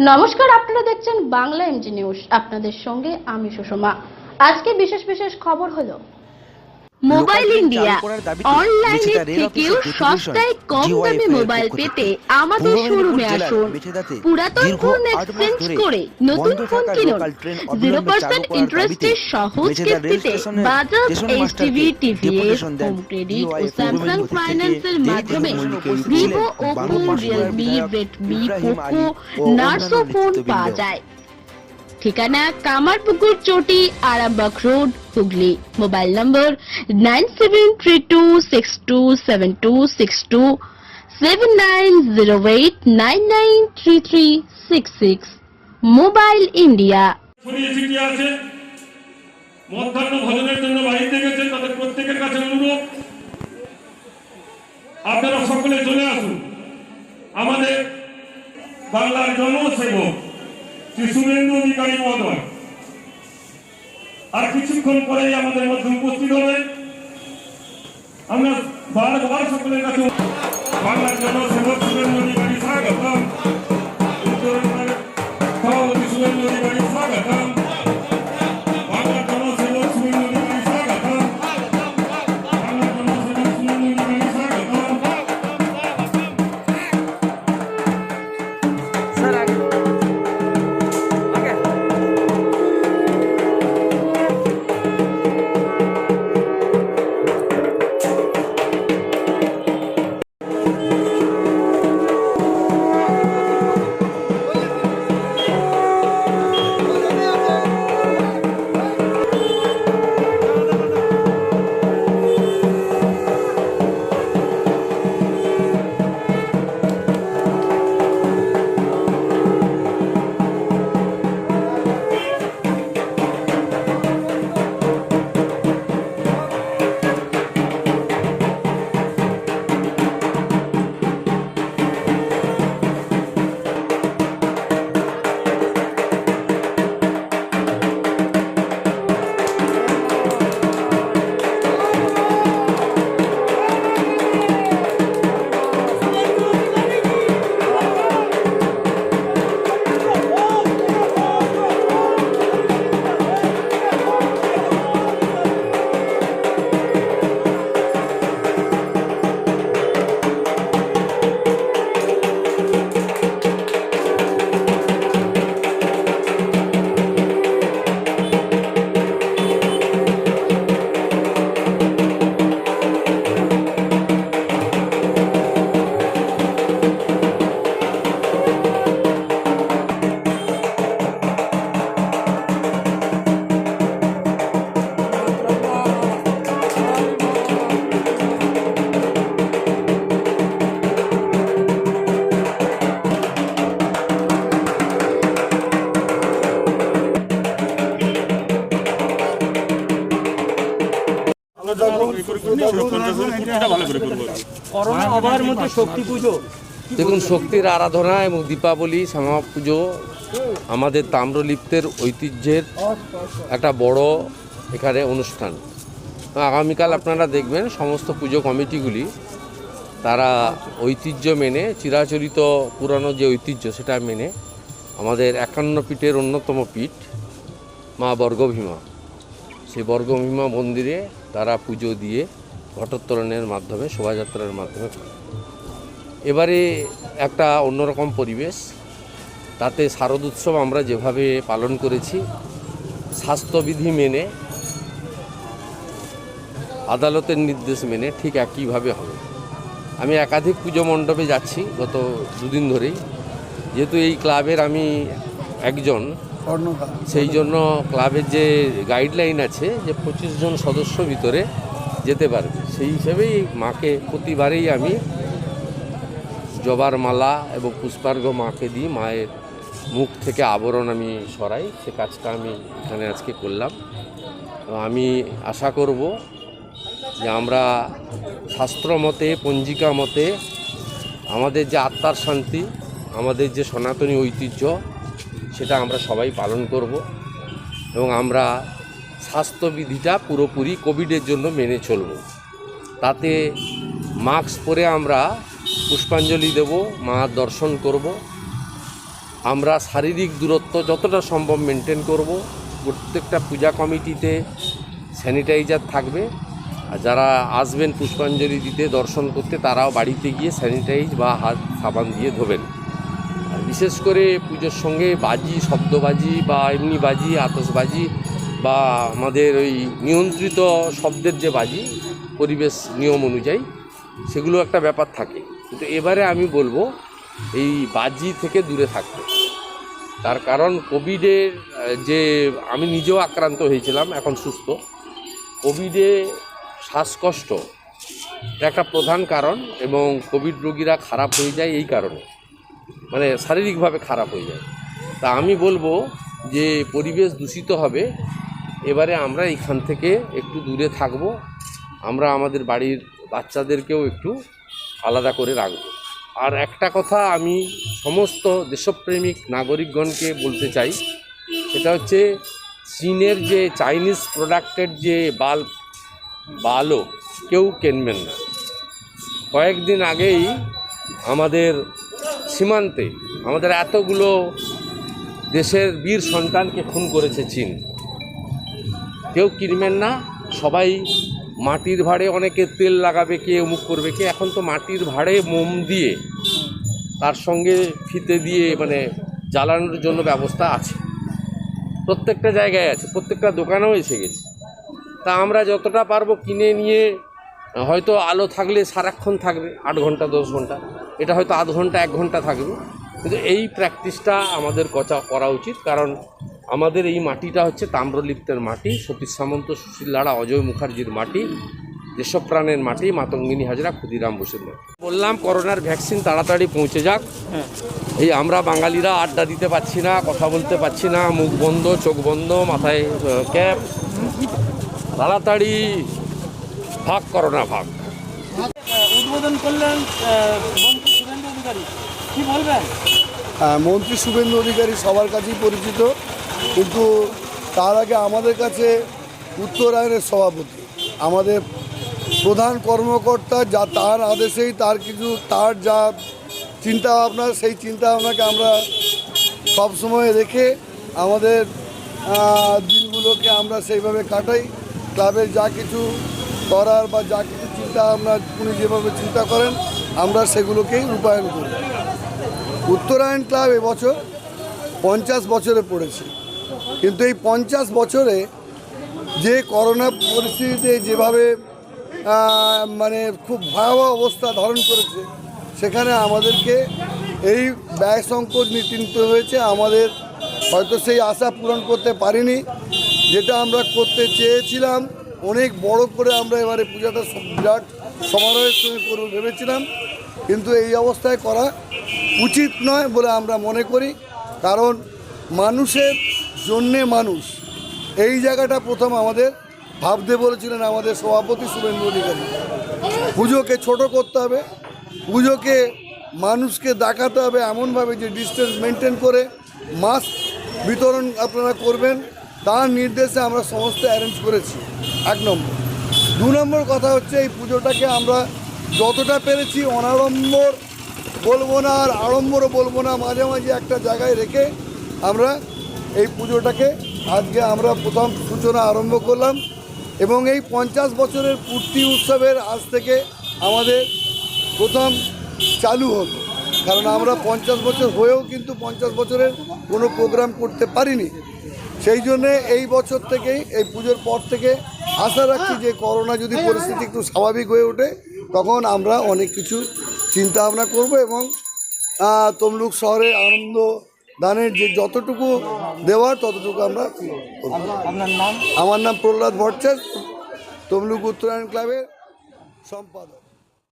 নমস্কার, আপনারা দেখছেন বাংলা এমজি নিউজ। আপনাদের সঙ্গে আমি সুষমা। আজকে বিশেষ বিশেষ খবর হলো মোবাইল ইন্ডিয়া অনলাইনে থেকেও সস্তায় কম দামে মোবাইল পেতে আমাদের শোরুমে আসুন। পুরাতন ফোন এক্সচেঞ্জ করে নতুন ফোন কিনুন। জিরো পার্সেন্ট ইন্টারেস্টে সহজ কিস্তিতে বাজাজ মাস্টারকে টিভিএস হোম ক্রেডিট ও স্যামসাং পক্ষ থেকে ফাইন্যান্সের মাধ্যমে Vivo Oppo Realme Redmi Poco Narzo phone পাওয়া যায়। ঠিকানা Kamarpukur Chati, Arambagh road, Hooghly. Mobile number nine seven three two six two, seven two, six two, seven nine zero eight, nine nine three three, six six. Mobile India. মধ্যাহ্ন ভোজনের জন্য বাড়িতে গেছেন, তাদের প্রত্যেকের কাছে অনুরোধ। আপনারা সকলে চলে আসুন। আমাদের বাংলার জনসেবক শ্রী শুভেন্দু অধিকারী মহোদয় আর কিছুক্ষণ পরেই আমাদের মধ্যে উপস্থিত হবেন আমরা বারবার সকলের কাছে বাংলার জনসেবক শুভেন্দু অধিকারী স্বাগতম। সভাপতি শুভেন্দু অধিকারী করোনা আবার মধ্যে শক্তি পুজো দেখুন শক্তির আরাধনা এবং দীপাবলি শ্যামা পুজো আমাদের তাম্রলিপ্তের ঐতিহ্যের একটা বড় এখানে অনুষ্ঠান। আগামীকাল আপনারা দেখবেন সমস্ত পুজো কমিটিগুলি তারা ঐতিহ্য মেনে চিরাচরিত পুরানো যে ঐতিহ্য সেটা মেনে আমাদের একান্ন পীঠের অন্যতম পীঠ মা বর্গভীমা। সেই বর্গভীমা মন্দিরে তারা পুজো দিয়ে ঘটোত্তরণের মাধ্যমে শোভাযাত্রার মাধ্যমে। এবারে একটা অন্যরকম পরিবেশ। তাতে শারদ উৎসব আমরা যেভাবে পালন করেছি স্বাস্থ্যবিধি মেনে আদালতের নির্দেশ মেনে ঠিক একইভাবে হবে। আমি একাধিক পুজো মণ্ডপে যাচ্ছি গত দুদিন ধরেই। যেহেতু এই ক্লাবের আমি একজন সেই জন্য ক্লাবের যে গাইডলাইন আছে যে পঁচিশ জন সদস্য ভিতরে যেতে পারবে। সেই হিসেবেই মাকে প্রতিবারেই আমি জবার মালা এবং পুষ্পার্ঘ মাকে দিই মায়ের মুখ থেকে আবরণ আমি সরাই, সে কাজটা আমি এখানে আজকে করলাম। আমি আশা করব যে আমরা শাস্ত্র মতে, পঞ্জিকা মতে আমাদের যে আত্মার শান্তি, আমাদের যে সনাতনী ঐতিহ্য, সেটা আমরা সবাই পালন করব এবং আমরা স্বাস্থ্যবিধিটা পুরোপুরি কোভিডের জন্য মেনে চলব। তাতে মাস্ক পরে আমরা পুষ্পাঞ্জলি দেব, মা দর্শন করব। আমরা শারীরিক দূরত্ব যতটা সম্ভব মেনটেন করব। প্রত্যেকটা পূজা কমিটিতে স্যানিটাইজার থাকবে। আর যারা আসবেন পুষ্পাঞ্জলি দিতে, দর্শন করতে, তারাও বাড়িতে গিয়ে স্যানিটাইজ বা হাত সাবান দিয়ে ধোবেন। আর বিশেষ করে পুজোর সঙ্গে বাজি, শব্দবাজি বা এমনি বাজি আতসবাজি বা আমাদের ওই নিয়ন্ত্রিত শব্দের যে বাজি পরিবেশ নিয়ম অনুযায়ী সেগুলো একটা ব্যাপার থাকে। কিন্তু এবারে আমি বলব, এই বাজি থেকে দূরে থাকতে। তার কারণ কোভিডের যে আমি নিজেও আক্রান্ত হয়েছিলাম, এখন সুস্থ। কোভিডে শ্বাসকষ্ট একটা প্রধান কারণ এবং কোভিড রোগীরা খারাপ হয়ে যায় এই কারণে। মানে শারীরিকভাবে খারাপ হয়ে যায়। তা আমি বলব যে পরিবেশ দূষিত হবে। এবারে আমরা এখান থেকে একটু দূরে থাকব। আমরা আমাদের বাড়ির বাচ্চাদেরকেও একটু আলাদা করে রাখব। আর একটা কথা আমি সমস্ত দেশপ্রেমিক নাগরিকগণকে বলতে চাই, সেটা হচ্ছে চীনের যে চাইনিজ প্রোডাক্টের যে বাল্ব বা আলো কেউ কিনবেন না। কয়েকদিন আগেই আমাদের সীমান্তে আমাদের এতগুলো দেশের বীর সন্তানকে খুন করেছে চীন। কেউ কিনবেন না, সবাই মাটির ভাড়ে অনেকে তেল লাগাবে, কে অমুক করবে, কে এখন তো মাটির ভাড়ে মোম দিয়ে তার সঙ্গে ফিতে দিয়ে মানে জ্বালানোর জন্য ব্যবস্থা আছে। প্রত্যেকটা জায়গায় আছে, প্রত্যেকটা দোকানেও এসে গেছে। তা আমরা যতটা পারব কিনে নিয়ে, হয়তো আলো থাকলে সারাক্ষণ থাকবে, আট ঘণ্টা, দশ ঘণ্টা, এটা হয়তো আধ ঘণ্টা, এক ঘণ্টা থাকবে। কিন্তু এই প্র্যাকটিসটা আমাদের কচা, করা উচিত, কারণ আমাদের এই মাটিটা হচ্ছে তাম্রলিপ্তের মাটি সতীশ সামন্ত সুশীল লাড়া অজয় মুখার্জির মাটি যেসব প্রাণের মাটি মাতঙ্গিনী হাজরা ক্ষুদিরাম বসুর মাটি। বললাম করোনার ভ্যাকসিন তাড়াতাড়ি পৌঁছে যাক। এই আমরা বাঙালিরা আড্ডা দিতে পারছি না কথা বলতে পারছি না মুখ বন্ধ চোখ বন্ধ মাথায় ক্যাপ। তাড়াতাড়ি ভাগ করোনা ভাগ। উদ্বোধন করলেন মন্ত্রী শুভেন্দু অধিকারী। কি বলবেন? হ্যাঁ, মন্ত্রী শুভেন্দু অধিকারী সবার কাছেই পরিচিত। কিন্তু তার আগে আমাদের কাছে উত্তরায়ণের সভাপতি, আমাদের প্রধান কর্মকর্তা যা তার আদেশেই তার কিছু, তার যা চিন্তা ভাবনা সেই চিন্তা ভাবনাকে আমরা সবসময় রেখে আমাদের দিনগুলোকে আমরা সেইভাবে কাটাই। ক্লাবের যা কিছু করার বা যা কিছু চিন্তা ভাবনা উনি যেভাবে চিন্তা করেন, আমরা সেগুলোকেই রূপায়ণ করি। উত্তরায়ণ ক্লাব এবছর পঞ্চাশ বছরে পড়েছে। কিন্তু এই পঞ্চাশ বছরে যে করোনা পরিস্থিতিতে যেভাবে মানে খুব ভয়াবহ অবস্থা ধারণ করেছে, সেখানে আমাদেরকে এই ব্যয় সংকট নীতি নিতে হয়েছে। আমাদের হয়তো সেই আশা পূরণ করতে পারিনি, যেটা আমরা করতে চেয়েছিলাম। অনেক বড় করে আমরা এবারে পূজাটা বিরাট সমারোহের সঙ্গে করব ভেবেছিলাম। কিন্তু এই অবস্থায় করা উচিত নয় বলে আমরা মনে করি। কারণ মানুষের জন্যে মানুষ। এই জায়গাটা প্রথম আমাদের ভাবতে বলেছিলেন আমাদের সভাপতি শুভেন্দু অধিকারী। পুজোকে ছোট করতে হবে, পুজোকে মানুষকে দেখাতে হবে এমনভাবে যে ডিস্টেন্স মেনটেন করে মাস্ক বিতরণ আপনারা করবেন, তার নির্দেশে আমরা সমস্ত অ্যারেঞ্জ করেছি। এক নম্বর। দু নম্বর কথা হচ্ছে এই পুজোটাকে আমরা যতটা পেরেছি অনাড়ম্বর বলব না আর আড়ম্বরও বলব না, মাঝে মাঝে একটা জায়গায় রেখে আমরা এই পুজোটাকে আজকে আমরা প্রথম সূচনা আরম্ভ করলাম এবং এই পঞ্চাশ বছরের পূর্তি উৎসবের আজ থেকে আমাদের প্রথম চালু হলো। কারণ আমরা পঞ্চাশ বছর হয়েও কিন্তু পঞ্চাশ বছরের কোনো প্রোগ্রাম করতে পারিনি। সেই জন্যে এই বছর থেকেই, এই পুজোর পর থেকে আশা রাখছি যে করোনা যদি পরিস্থিতি একটু স্বাভাবিক হয়ে ওঠে, তখন আমরা অনেক কিছু চিন্তা ভাবনা করব এবং তমলুক শহরে আনন্দ দানের যে যতটুকু দেওয়ার ততটুকু আমরা আপনার নাম? আমার নাম প্রহ্লাদ ভট্টাচার্য তমলুক উত্তরায়ণ ক্লাবের সম্পাদক।